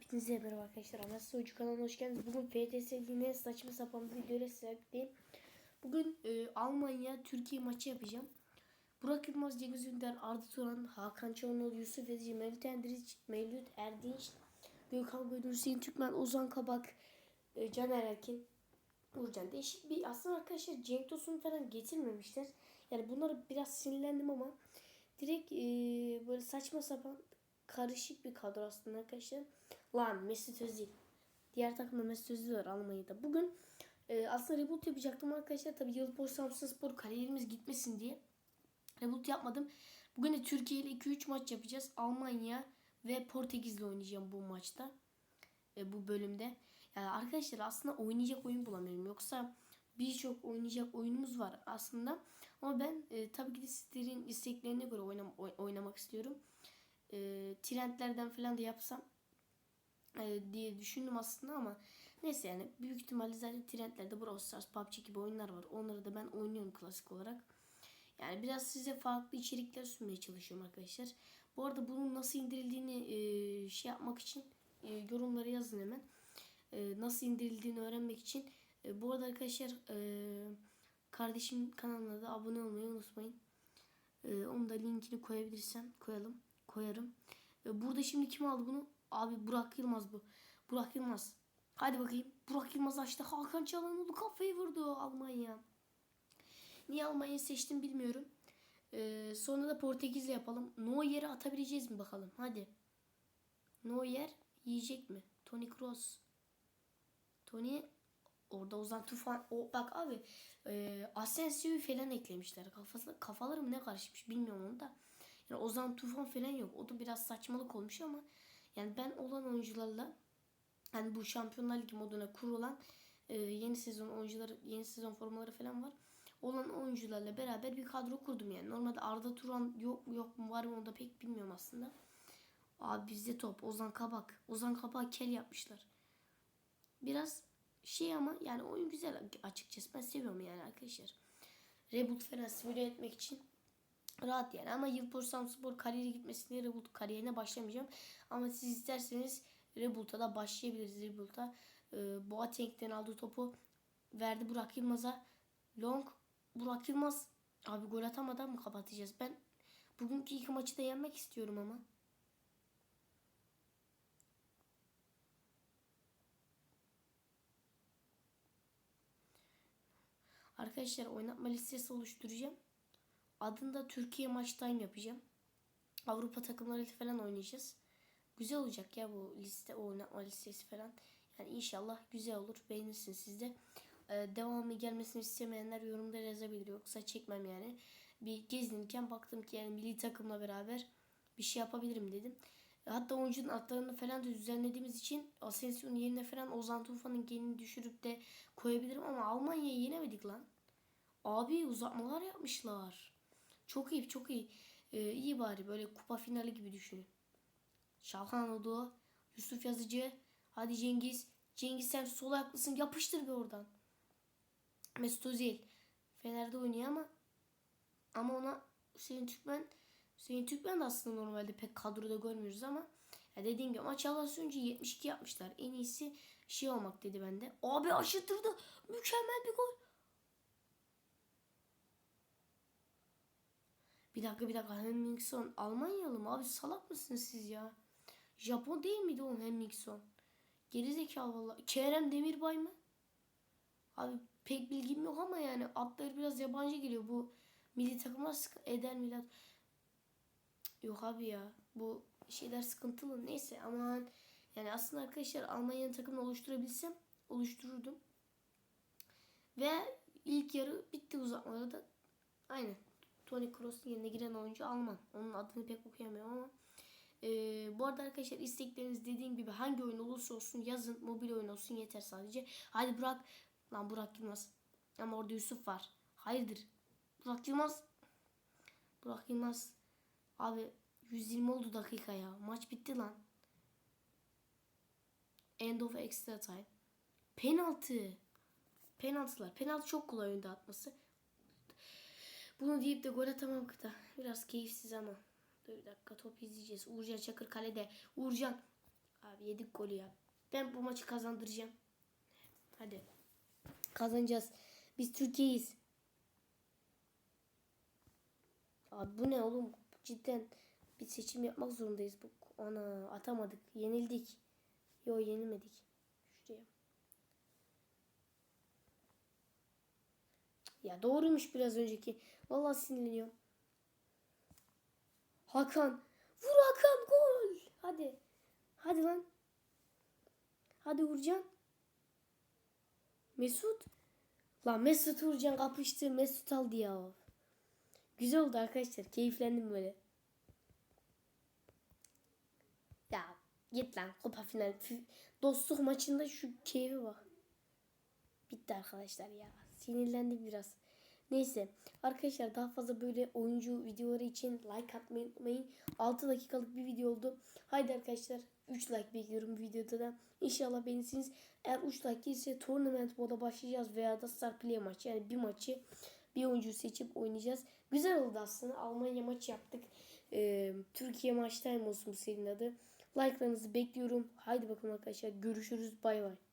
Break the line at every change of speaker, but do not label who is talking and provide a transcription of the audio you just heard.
Hepinize merhaba arkadaşlar. Anasıl Oyuncu kanalına hoş geldiniz. Bugün FTS yine saçma sapan bir videoyla sizlerleyim. Bugün e, Almanya Türkiye maçı yapacağım. Burak Yılmaz, Cengiz Ünder, Arda Turan, Hakan Çalhanoğlu, Yusuf Ezici, Mevlüt Endiriç, Mevlüt Erdinç, Gökhan Gönül, Hüseyin Türkmen, Ozan Kabak, e, Caner Erkin, Uğurcan. Değişik bir aslında arkadaşlar Cenk Tosun'u falan getirmemişler. Yani bunlara biraz sinirlendim ama direkt e, böyle saçma sapan karışık bir kadro aslında arkadaşlar. Lan Mesut Özil. Diğer takımda Mesut Özil var Almanya'da. Bugün e, aslında reboot yapacaktım arkadaşlar. Tabii Yıldız Samsunspor kariyerimiz gitmesin diye. Reboot yapmadım. Bugün de Türkiye ile 2-3 maç yapacağız. Almanya ve Portekiz'le oynayacağım bu maçta. E, bu bölümde. Yani arkadaşlar aslında oynayacak oyun bulamıyorum. Yoksa birçok oynayacak oyunumuz var aslında. Ama ben e, tabii ki de sizlerin isteklerine göre oynam oy- oynamak istiyorum. E, trendlerden falan da yapsam e, diye düşündüm aslında ama neyse yani büyük ihtimalle zaten trendlerde Brawl Stars, PUBG gibi oyunlar var. Onları da ben oynuyorum klasik olarak. Yani biraz size farklı içerikler sunmaya çalışıyorum arkadaşlar. Bu arada bunun nasıl indirildiğini e, şey yapmak için e, yorumlara yazın hemen. Nasıl indirildiğini öğrenmek için. Bu arada arkadaşlar e, kardeşim kanalına da abone olmayı unutmayın. E, da linkini koyabilirsem koyalım. Koyarım. Burada şimdi kim aldı bunu? Abi Burak Yılmaz bu. Burak Yılmaz. Hadi bakayım. Burak Yılmaz açtı. Hakan Çalhanoğlu kafayı vurdu Almanya. Niye Almanya'yı seçtim bilmiyorum. Ee, sonra da Portekiz'le yapalım. Neuer'i atabileceğiz mi bakalım. Hadi. Neuer yiyecek mi? Toni Kroos. Toni orada Ozan Tufan. O, bak abi e, Asensio'yu falan eklemişler. Kafası, kafaları mı ne karışmış bilmiyorum onu da. Yani Ozan Tufan falan yok. O da biraz saçmalık olmuş ama yani ben olan oyuncularla hani bu Şampiyonlar Ligi moduna kurulan e, yeni sezon oyuncuları, yeni sezon formaları falan var. Olan oyuncularla beraber bir kadro kurdum yani. Normalde Arda Turan yok mu yok mu var mı onu da pek bilmiyorum aslında. Abi bizde top. Ozan Kabak. Ozan Kabak kel yapmışlar. Biraz şey ama yani oyun güzel açıkçası. Ben seviyorum yani arkadaşlar. Reboot falan simüle etmek için rahat yani. Ama Yılpor Samspor kariyeri gitmesin diye Reboot kariyerine başlamayacağım. Ama siz isterseniz Reboot'a da başlayabiliriz Reboot'a. Ee, Boateng'den aldığı topu verdi Burak Yılmaz'a. Long Burak Yılmaz abi gol atamadan mı kapatacağız? Ben bugünkü ilk maçı da yenmek istiyorum ama. Arkadaşlar oynatma listesi oluşturacağım. Adını da Türkiye Maç Time yapacağım. Avrupa takımlarıyla falan oynayacağız. Güzel olacak ya bu liste, o oynatma listesi falan. Yani inşallah güzel olur. Beğenirsiniz siz de. Ee, devamı gelmesini istemeyenler yorumda yazabilir. Yoksa çekmem yani. Bir gezinirken baktım ki yani milli takımla beraber bir şey yapabilirim dedim. Hatta oyuncunun atlarını falan da düzenlediğimiz için Asensio'nun yerine falan Ozan Tufan'ın genini düşürüp de koyabilirim ama Almanya'yı yenemedik lan. Abi uzatmalar yapmışlar. Çok iyi çok iyi. Ee, iyi bari böyle kupa finali gibi düşünün. Şalhanoğlu, Yusuf Yazıcı, hadi Cengiz. Cengiz sen sol ayaklısın yapıştır bir oradan. Mesut Özil. Fener'de oynuyor ama ama ona Hüseyin Türkmen Hüseyin Türkmen de aslında normalde pek kadroda görmüyoruz ama ya dediğim gibi maç önce 72 yapmışlar. En iyisi şey olmak dedi bende. Abi aşıttırdı. Mükemmel bir gol. Bir dakika bir dakika Hemmingson Almanyalı mı? Abi salak mısınız siz ya? Japon değil miydi oğlum Hemmingson? Gerizekalı valla. Kerem Demirbay mı? Abi pek bilgim yok ama yani adları biraz yabancı geliyor. Bu milli takımlar sıkı eder milat. Yok abi ya. Bu şeyler sıkıntılı. Neyse aman. Yani aslında arkadaşlar Almanya'nın takımını oluşturabilsem oluştururdum. Ve ilk yarı bitti uzatmaları da. Aynen. Toni Kroos'un yerine giren oyuncu Alman. Onun adını pek okuyamıyorum ama. Ee, bu arada arkadaşlar istekleriniz dediğim gibi hangi oyun olursa olsun yazın. Mobil oyun olsun yeter sadece. Hadi Burak. Lan Burak Yılmaz. Ama orada Yusuf var. Hayırdır? Burak Yılmaz. Burak Yılmaz. Abi 120 oldu dakika ya. Maç bitti lan. End of extra time. Penaltı. Penaltılar. Penaltı çok kolay önde atması. Bunu deyip de gol atamam kıta. Biraz keyifsiz ama. Dur bir dakika top izleyeceğiz. Uğurcan Çakır kalede. Uğurcan. Abi yedik golü ya. Ben bu maçı kazandıracağım. Hadi. Kazanacağız. Biz Türkiye'yiz. Abi bu ne oğlum? Cidden bir seçim yapmak zorundayız. Bu ana atamadık. Yenildik. Yo yenilmedik. Şuraya. Ya doğruymuş biraz önceki. Vallahi sinirleniyorum. Hakan. Vur Hakan gol. Hadi. Hadi lan. Hadi Uğurcan. Mesut. Lan Mesut Uğurcan kapıştı. Mesut aldı ya. Güzel oldu arkadaşlar. Keyiflendim böyle. Ya git lan kupa final. Fi- Dostluk maçında şu keyfe bak. Bitti arkadaşlar ya. Sinirlendim biraz. Neyse arkadaşlar daha fazla böyle oyuncu videoları için like atmayı unutmayın. 6 dakikalık bir video oldu. Haydi arkadaşlar 3 like bekliyorum bu videoda da. İnşallah beğenirsiniz. Eğer 3 like gelirse tournament moda başlayacağız veya da star play maçı yani bir maçı bir oyuncu seçip oynayacağız. Güzel oldu aslında. Almanya maçı yaptık. Ee, Türkiye maç time olsun bu serinin adı. Like'larınızı bekliyorum. Haydi bakalım arkadaşlar. Görüşürüz. Bay bay.